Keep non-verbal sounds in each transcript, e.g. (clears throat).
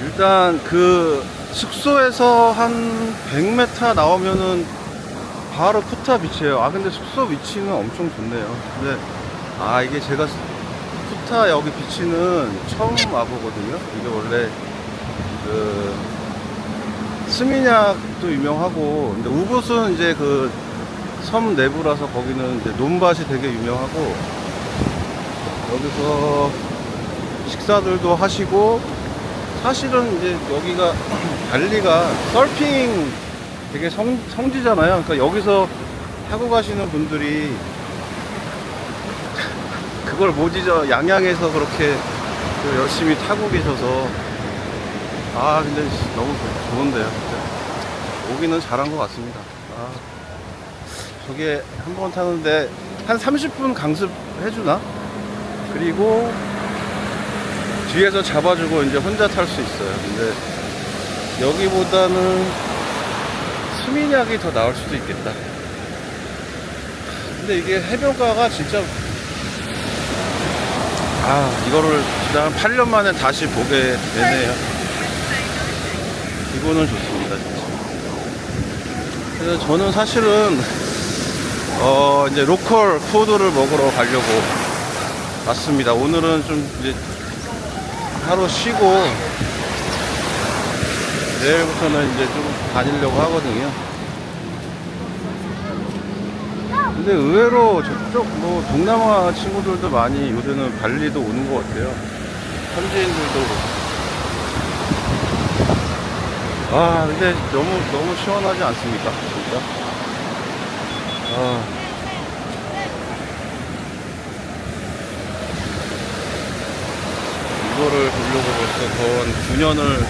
일단 그 숙소에서 한 100m 나오면은 바로 푸타 비치예요. 아 근데 숙소 위치는 엄청 좋네요. 근데 아 이게 제가 푸타 여기 비치는 처음 와보거든요. 이게 원래 그 스미냑도 유명하고 근데 우붓은 이제 그 섬 내부라서 거기는 이제 논밭이 되게 유명하고 여기서 식사들도 하시고 사실은 이제 여기가 (clears throat) 발리가 서핑 되게 성, 성지잖아요. 그러니까 여기서 하고 가시는 분들이 (laughs) 그걸 못 잊어 양양에서 그렇게 또 열심히 타고 계셔서 아 근데 너무 좋- 좋은데요. 진짜. 오기는 잘한 것 같습니다. 아, 저게 한 번 타는데 한 30분 강습 해주나? 그리고 뒤에서 잡아주고 이제 혼자 탈 수 있어요. 근데 여기보다는 스미냑이 더 나을 수도 있겠다. 근데 이게 해변가가 진짜 아 이거를 한 8년 만에 다시 보게 되네요. 기분은 좋습니다. 진짜. 그래서 저는 사실은 어 이제 로컬 푸드를 먹으러 가려고 왔습니다. 오늘은 좀 이제 하루 쉬고 내일부터는 이제 좀 다니려고 하거든요. 근데 의외로 저쪽 뭐 동남아 친구들도 많이 요새는 발리도 오는 것 같아요. 현지인들도. 아, 근데 너무, 너무 시원하지 않습니까? 진짜? 아. 이거를 보려고 벌써 거한 9년을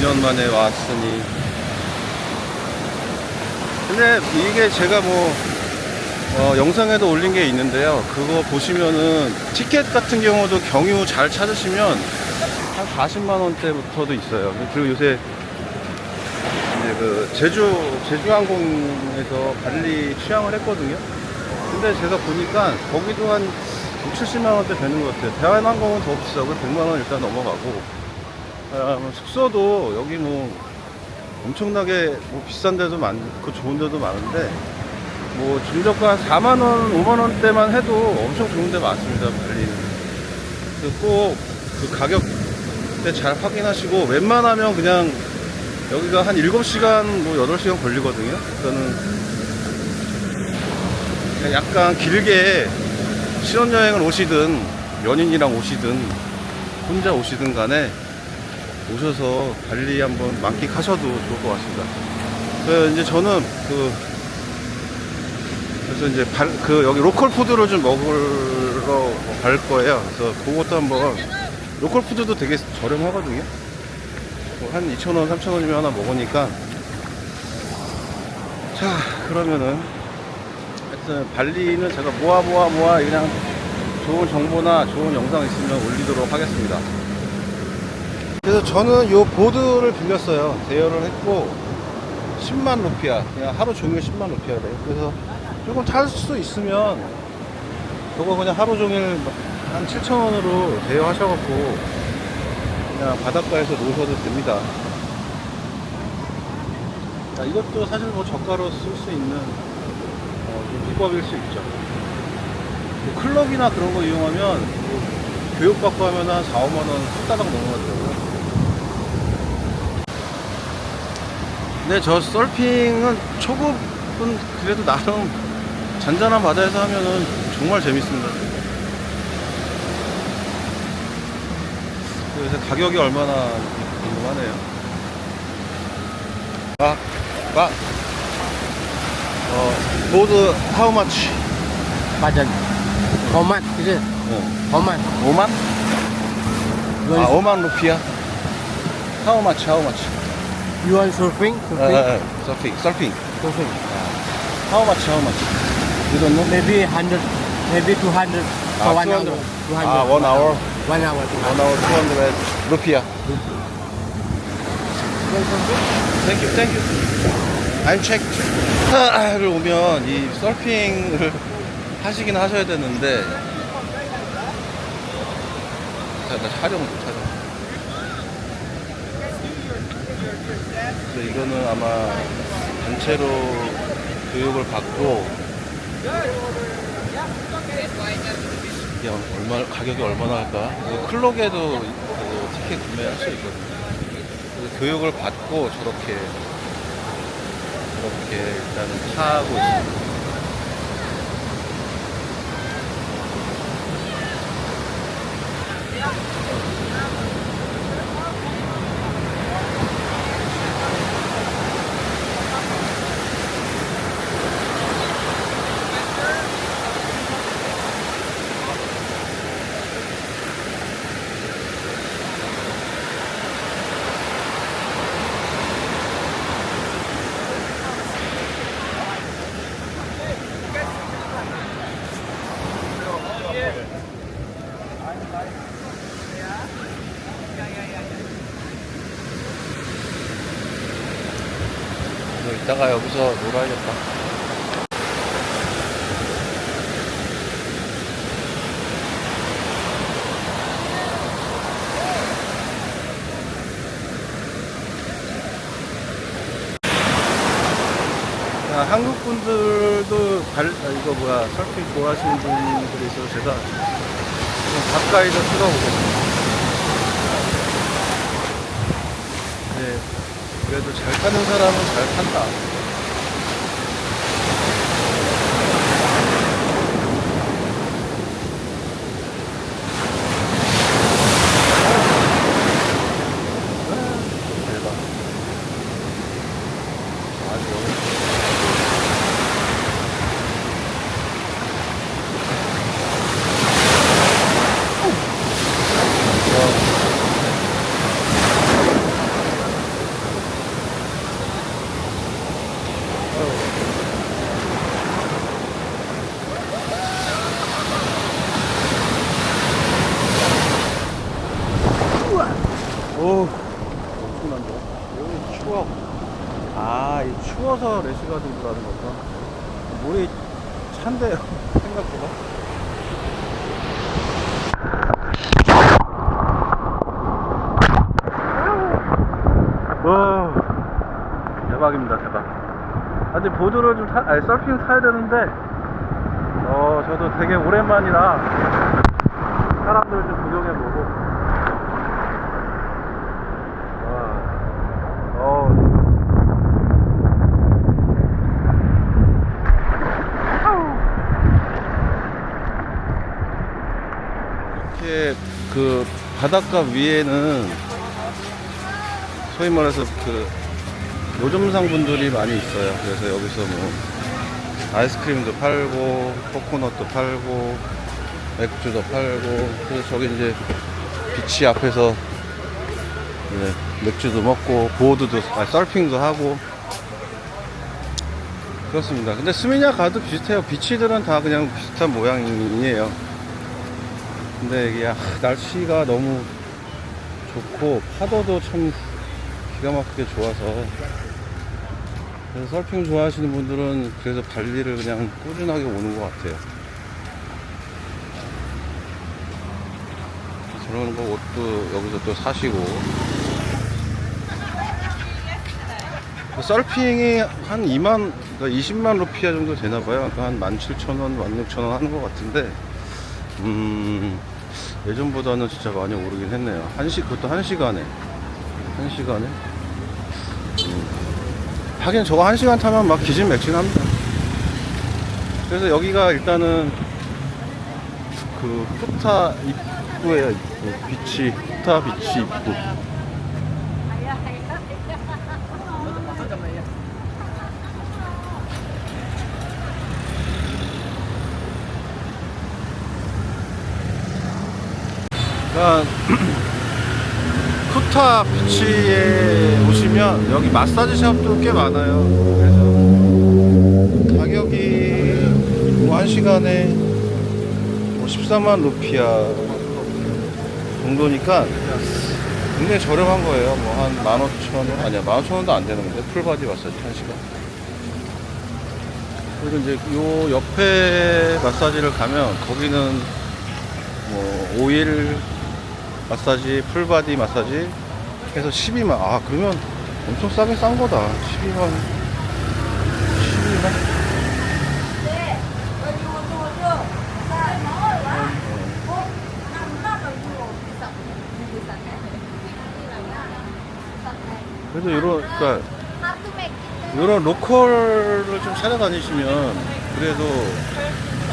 9년 만에 왔으니. 근데 이게 제가 뭐 어, 영상에도 올린 게 있는데요. 그거 보시면은 티켓 같은 경우도 경유 잘 찾으시면 한 40만 원대부터도 있어요. 그리고 요새 이제 그 제주 제주항공에서 발리 취항을 했거든요. 근데 제가 보니까 거기도 한 6, 70만 원대 되는 것 같아요. 대한항공은 더 비싸고 100만 원 일단 넘어가고 아, 뭐 숙소도 여기 뭐 엄청나게 뭐 비싼 데도 많고 좋은 데도 많은데 뭐 중저가 4만 원, 5만 원대만 해도 엄청 좋은 데 많습니다. 발리는. 꼭 그 가격대 잘 확인하시고 웬만하면 그냥 여기가 한 7시간 뭐 8시간 걸리거든요. 그냥 약간 길게 신혼여행을 오시든 연인이랑 오시든 혼자 오시든 간에 오셔서 발리 한번 만끽하셔도 좋을 것 같습니다. 그 이제 저는 그 그래서 이제 발, 그 여기 로컬 푸드를 좀 먹으러 갈 거예요. 그래서 그것도 한번 로컬 푸드도 되게 저렴하거든요. 뭐한 2,000원, 3,000원이면 하나 먹으니까 자 그러면은 하여튼 발리는 제가 모아 모아 모아 그냥 좋은 정보나 좋은 영상 있으면 올리도록 하겠습니다. 그래서 저는 요 보드를 빌렸어요. 대여를 했고 10만 루피아 그냥 하루 종일 10만 루피아래요. 그래서 조금 탈 수 있으면 그거 그냥 하루 종일 한 7천 원으로 대여하셔갖고 그냥 바닷가에서 노셔도 됩니다. 자, 이것도 사실 뭐 저가로 쓸 수 있는 비법일 수 있죠. 뭐 클럽이나 그런 거 이용하면 뭐 교육받고 하면 한 4, 5만 원 후다닥 넘어가더라고요. 근데 저 서핑은 초급은 그래도 나름 잔잔한 바다에서 하면은 정말 재밌습니다. 그래서 가격이 얼마나 궁금하네요. 아, 아, 어, 보드 how much? Pardon. How much is it? 어, How much? 5만? You 아, want, 5만 루피야? How much? How much? you want surfing? 아, Surfing? 아, 서핑, 서핑. surfing. How much? How much? You don't know? Maybe 100, maybe 200 for Ah, one 200. hour. 200. 아, one hour? One hour. 200. 1 hour 200 루피야. Thank you, thank you. 안체크를 오면 이 서핑을 하시긴 하셔야 되는데 자, 나 촬영을 못 찾아 근데 이거는 아마 단체로 교육을 받고 이게 얼마 가격이 얼마나 할까? 클록에도 그 티켓 구매할 수 있거든요. 교육을 받고 저렇게 이렇게 일단은 타고 있습니다. 이따가 여기서 놀아야겠다. 아, 한국 분들도 발, 아, 이거 뭐야 서핑 좋아하시는 분들이 있어서 제가 좀 가까이서 찍어보겠습니다. 네, 그래도 잘 타는 사람은 잘 탄다. 대박. 아주 어렵다. 오, 엄청난데? 오, 추워. 아, 이 추워서 레시가든이라는 거구나. 물이 찬데요, 생각보다. 와, 대박입니다, 대박. 아직 보드를 좀 타, 아니, 서핑 타야 되는데, 어, 저도 되게 오랜만이라 사람들 좀 구경해보고. 와, 어, 이렇게 그 바닷가 위에는 소위 말해서 그 노점상 분들이 많이 있어요. 그래서 여기서 뭐 아이스크림도 팔고 코코넛도 팔고 맥주도 팔고 그래서 저기 이제 비치 앞에서 이제 맥주도 먹고 보드도 아, 서핑도 하고 그렇습니다. 근데 스미냐 가도 비슷해요. 비치들은 다 그냥 비슷한 모양이에요. 근데 이게 아, 날씨가 너무 좋고 파도도 참 기가 막히게 좋아서 그래서 서핑 좋아하시는 분들은 그래서 발리를 그냥 꾸준하게 오는 것 같아요. 저런 거 옷도 여기서 또 사시고 그 서핑이 한 2만, 그러니까 20만 루피아 정도 되나봐요. 그러니까 한 17,000원, 16,000원 하는 것 같은데, 음, 예전보다는 진짜 많이 오르긴 했네요. 한 시, 그것도 한 시간에. 한 시간에. 음. 하긴 저거 한 시간 타면 막 기진맥진합니다. 그래서 여기가 일단은 그 후타 입구에요, 입구. 비치, 후타 비치 입구. 쿠타 비치에 오시면 여기 마사지 샵도 꽤 많아요. 그래서 가격이 뭐한 시간에 뭐 14만 루피아 정도니까 굉장히 저렴한 거예요. 뭐 한 15,000원 아니야 15,000원도 안 되는 건데 풀바디 마사지 한 시간. 그리고 이제 요 옆에 마사지를 가면 거기는 뭐 오일 마사지, 풀바디 마사지 해서 12만. 아, 그러면 엄청 싸게 싼 거다. 12만. 12만? 네, 여기 오죠 오죠. 자, 나와요. 어, 나나 이거 비싸네. 비싸네. 그래도 이런, 그니까, 하트맥. 이런 로컬을 좀 찾아다니시면 그래도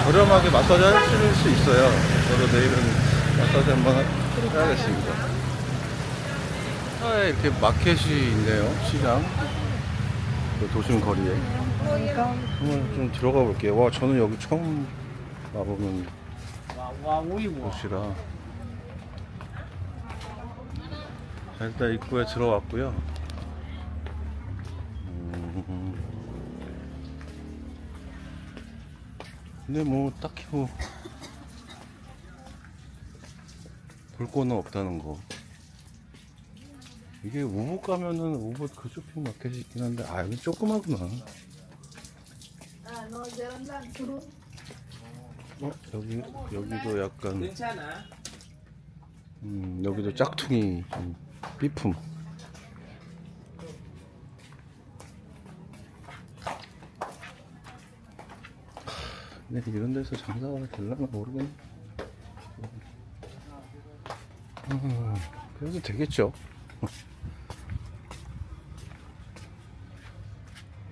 저렴하게 마사지 하실 수 있어요. 저도 내일은 마사지 한번 해야겠습니다. 차에 이렇게 마켓이 있네요. 시장. 그 도심 거리에. 한번 좀 들어가 볼게요. 와, 저는 여기 처음 와보는 곳이라. 자, 일단 입구에 들어왔고요. 음. 근데 뭐 딱히 뭐 볼 거는 없다는 거. 이게 우붓 가면은 우붓 그 쇼핑 마켓이 있긴 한데 아 여기 조그마구나. 어 여기 여기도 약간 괜찮아. 음 여기도 짝퉁이 좀 삐품. 근데 이런 데서 장사가 될려나 모르겠네. 음, 그래도 되겠죠.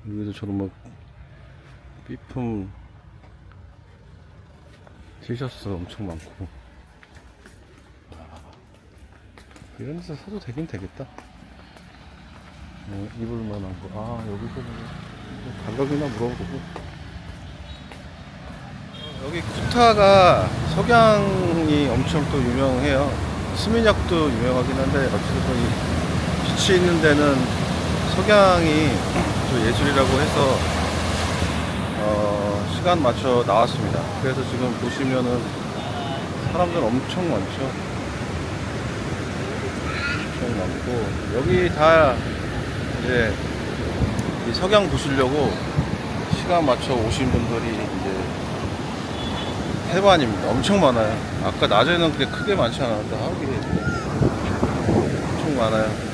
여기도 저런 뭐 삐품 티셔츠 엄청 많고 이런 데서 사도 되긴 되겠다. 어, 입을 만 한 거. 아, 여기서 뭐 가격이나 물어보고. 여기 쿠타가 석양이 엄청 또 유명해요. 수민약도 유명하긴 한데 어쨌든 이 빛이 있는 데는 석양이 또 예술이라고 해서 어, 시간 맞춰 나왔습니다. 그래서 지금 보시면은 사람들 엄청 많죠. 엄청 많고 여기 다 이제 이 석양 보시려고 시간 맞춰 오신 분들이 이제 해반입니다. 엄청 많아요. 아까 낮에는 그렇게 크게 많지 않았는데 하루에 엄청 많아요.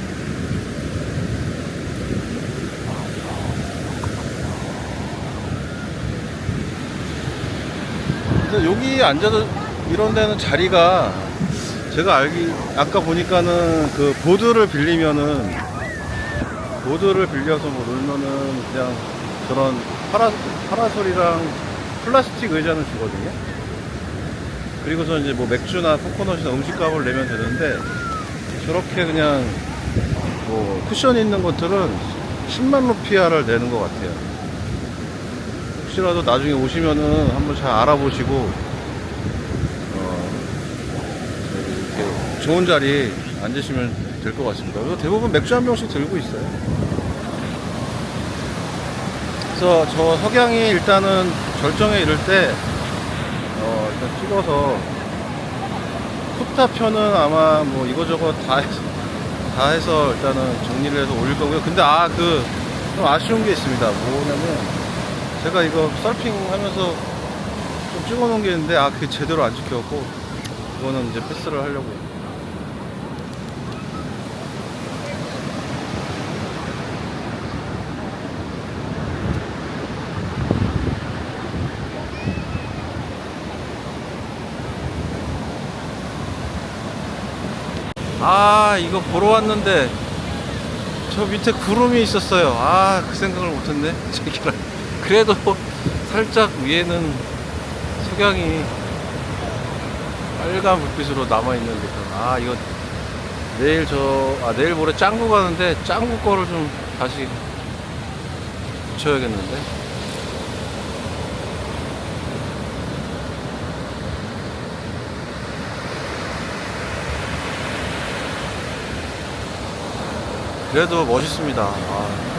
그래서 여기 앉아서 이런 데는 자리가 제가 알기 아까 보니까는 그 보드를 빌리면은 보드를 빌려서 뭐 놀면은 그냥 저런 파라 파라솔이랑 플라스틱 의자는 주거든요. 그리고서 이제 뭐 맥주나 코코넛이나 음식값을 내면 되는데 저렇게 그냥 뭐 쿠션 있는 것들은 10만 루피아를 내는 것 같아요. 혹시라도 나중에 오시면은 한번 잘 알아보시고 어, 이렇게 좋은 자리 앉으시면 될 것 같습니다. 그리고 대부분 맥주 한 병씩 들고 있어요. 그래서 저 석양이 일단은 절정에 이를 때 어, 일단 찍어서 쿠타 편은 아마 뭐 이거저거 다 해서, 다 해서 일단은 정리를 해서 올릴 거고요. 근데 아, 그, 좀 아쉬운 게 있습니다. 뭐냐면, 제가 이거 서핑 하면서 좀 찍어 놓은 게 있는데, 아, 그게 제대로 안 찍혀갖고, 그거는 이제 패스를 하려고요. 아 이거 보러 왔는데 저 밑에 구름이 있었어요. 아 그 생각을 못했네. (laughs) 제기라 그래도 살짝 위에는 석양이 빨간 불빛으로 남아있는 듯한 아 이거 내일 저아 내일 모레 짱구 가는데 짱구 거를 좀 다시 붙여야겠는데 그래도 멋있습니다. 아.